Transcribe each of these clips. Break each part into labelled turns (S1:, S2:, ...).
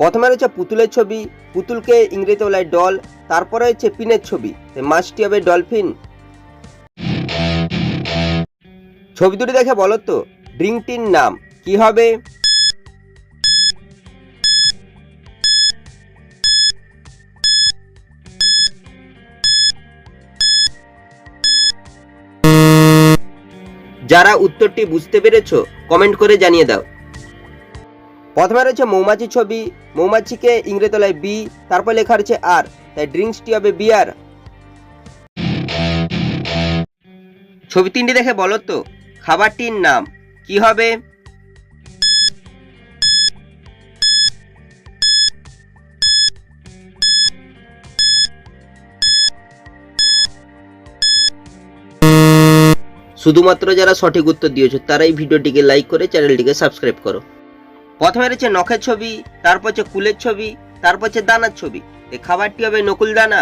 S1: প্রথমে রয়েছে পুতুলের ছবি, পুতুলকে ইংরেজিতে বলা ডল তারপরে রয়েছে পিনের ছবি মাছটি হবে ডলফিন ছবি দুটি দেখে বলো তো ড্রিঙ্কটির নাম কি হবে? যারা উত্তরটি বুঝতে পেরেছ কমেন্ট করে জানিয়ে দাও। প্রথমে রয়েছে মৌমাছির ছবি, মৌমাছিকে ইংরেজি তলায় বি তারপর লেখা রয়েছে আর তাই ড্রিঙ্কসটি হবে বিয়ার ছবি তিনটি দেখে বলো তো, খাবারটির নাম কি হবে? শুধুমাত্র যারা সঠিক উত্তর দিয়েছ, তারাই ভিডিওটিকে লাইক করে চ্যানেলটিকে সাবস্ক্রাইব করো। প্রথমে রয়েছে নখের ছবি, তারপর হচ্ছে কুলের ছবি, তারপর হচ্ছে দানার ছবি। এই খাবারটি হবে নকুল দানা।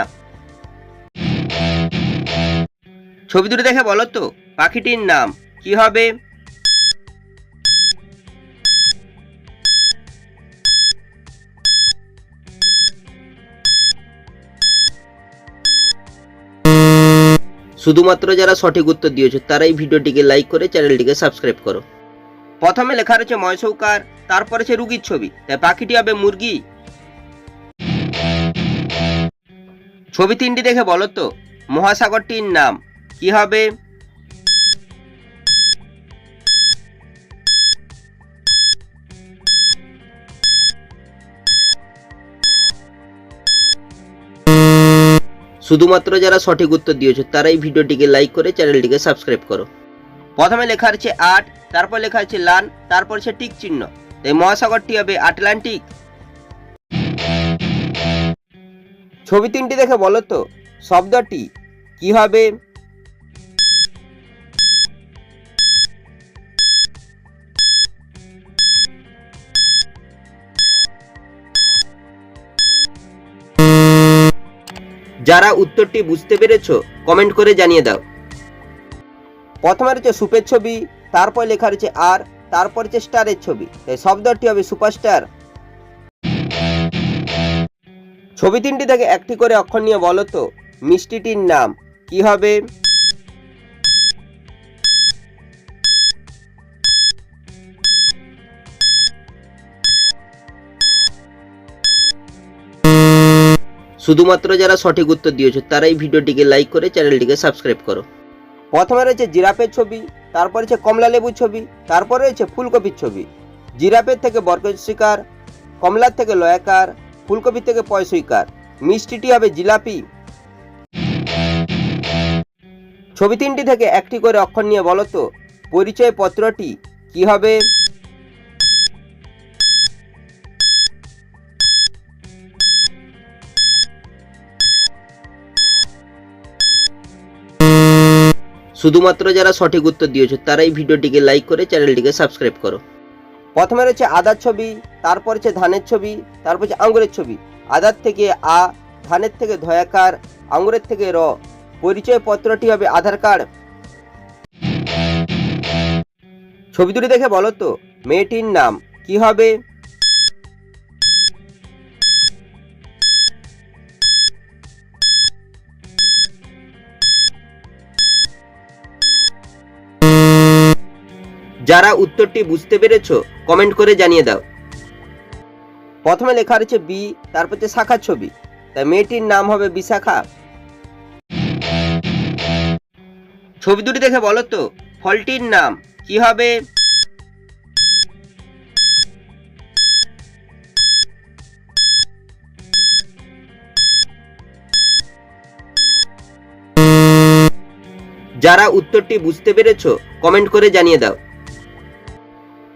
S1: ছবি দুটো দেখে বলো তো, পাখিটির নাম কি হবে? শুধুমাত্র যারা সঠিক উত্তর দিয়েছ, তারাই ভিডিওটিকে লাইক করে চ্যানেলটিকে সাবস্ক্রাইব করো। প্রথমে লেখা রয়েছে ময়সৌকার তারপরে আছে রুগীর ছবি। তাই পাখিটি হবে মুরগি। ছবি তিনটি দেখে বলো তো, মহাসাগরটির নাম। কি হবে? শুধুমাত্র যারা সঠিক উত্তর দিয়েছ তারাই ভিডিওটিকে লাইক করে চ্যানেলটিকে সাবস্ক্রাইব করো। প্রথমে লেখা আছে আট, তারপর লেখা আছে লান, তারপর সে টিক চিহ্ন। তাই মহাসাগরটি হবে আটলান্টিক। ছবি তিনটি দেখে বলো তো, শব্দটি কি হবে? যারা উত্তরটি বুঝতে পেরেছ, কমেন্ট করে জানিয়ে দাও। প্রথমে রয়েছে সুপের ছবি, তারপর লেখা রয়েছে আর, তারপর হচ্ছে স্টারের ছবি। তাই শব্দটি হবে সুপারস্টার। ছবি তিনটি থেকে একটি করে অক্ষর নিয়ে বলো তো, মিষ্টিটির নাম, কি হবে? শুধুমাত্র যারা সঠিক উত্তর দিয়েছ তারাই ভিডিওটিকে লাইক করে চ্যানেলটিকে সাবস্ক্রাইব করো। প্রথমে রয়েছে জিরাফের ছবি, তারপর রয়েছে কমলা লেবুর ছবি, তারপর রয়েছে ফুলকপির ছবি। জিরাফের থেকে বরকশিকার কমলার থেকে লয়াকার ফুলকপি থেকে পয়সইকার। মিষ্টিটি হবে জিলাপি। ছবি তিনটি থেকে একটি করে অক্ষর নিয়ে বলতো পরিচয় পত্রটি কি হবে? শুধুমাত্র যারা সঠিক উত্তর দিয়েছ, তারাই ভিডিওটিকে লাইক করে চ্যানেলটিকে সাবস্ক্রাইব করো। প্রথমে রয়েছে আদার ছবি, তারপর হচ্ছে ধানের ছবি, তারপর হচ্ছে আঙ্গুরের ছবি। আদার থেকে আ, ধানের থেকে ধয়াকার, আঙ্গুরের থেকে র। পরিচয় পত্রটি হবে আধার কার্ড। ছবি দুটি দেখে বলো তো, মেয়েটির নাম কি হবে? যারা উত্তরটি বুঝতে পেরেছ কমেন্ট করে জানিয়ে দাও। প্রথমে লেখা রয়েছে বি তারপর হচ্ছে শাখার ছবি। তাই মেয়েটির নাম হবে বিশাখা। ছবি দুটি দেখে বলো তো, ফলটির নাম কি হবে? যারা উত্তরটি বুঝতে পেরেছ কমেন্ট করে জানিয়ে দাও।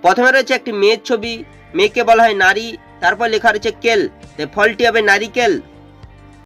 S1: প্রথমে রয়েছে একটি মেয়ের ছবি, মেয়েকে বলা হয় নারী, তারপর লেখা রয়েছে কেল, তাই ফলটি হবে নারিকেল।